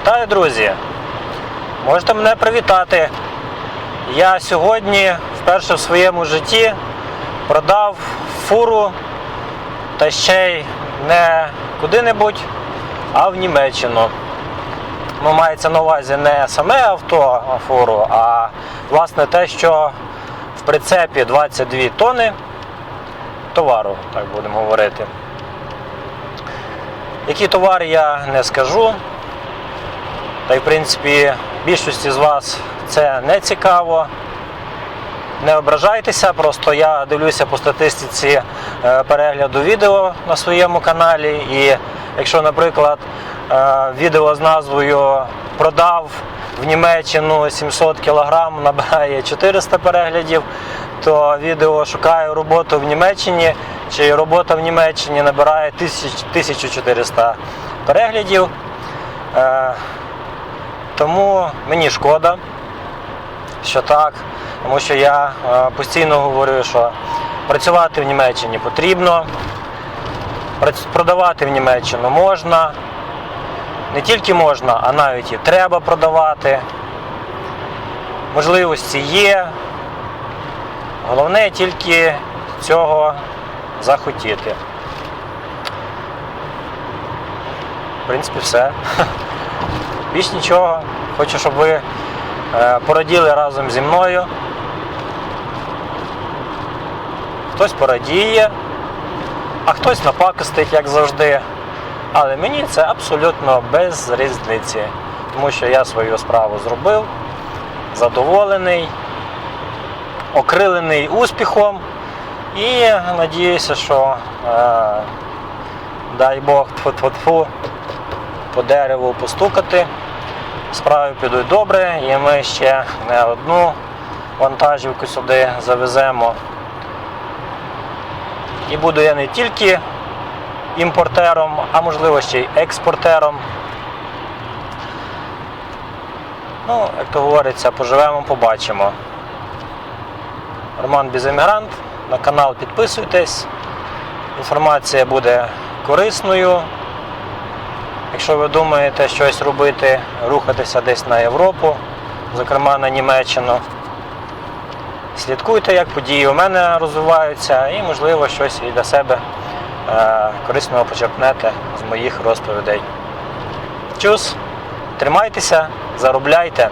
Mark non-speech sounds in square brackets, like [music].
Вітаю, друзі! Можете мене привітати. Я сьогодні вперше в своєму житті продав фуру та ще й не куди-небудь, а в Німеччину. Ну, мається на увазі не саме авто, а фуру, а власне те, що в прицепі 22 тони товару, так будемо говорити. Які товари я не скажу. Та й в принципі більшості з вас це не цікаво. Не ображайтеся, просто я дивлюся по статистиці е, перегляду відео на своєму каналі. І якщо, наприклад, е, відео з назвою Продав в Німеччину 700 кг набирає 400 переглядів, то відео шукаю роботу в Німеччині чи робота в Німеччині набирає 1400 переглядів. Тому мені шкода, що так, тому що я е, постійно говорю, що працювати в Німеччині потрібно, продавати в Німеччину можна. Не тільки можна, а навіть і треба продавати. Можливості є. Головне тільки цього захотіти. В принципі, все. [laughs] Більш нічого. Хочу, щоб ви е, пораділи разом зі мною. Хтось порадіє, а хтось напакостить, як завжди. Але мені це абсолютно без різниці, тому що я свою справу зробив, задоволений, окрилений успіхом і надіюся, що е, дай Бог тфу-тфу-тфу, по дереву постукати. Справи підуть добре, і ми ще не одну вантажівку сюди завеземо. І буду я не тільки імпортером, а можливо ще й експортером. Ну, як то говориться, поживемо, побачимо. Роман Біземігрант. На канал підписуйтесь. Інформація буде корисною. Якщо ви думаєте щось робити, рухатися десь на Європу, зокрема на Німеччину, слідкуйте, як події у мене розвиваються, і, можливо, щось і для себе е, корисного почерпнете з моїх розповідей. Чус, тримайтеся, заробляйте.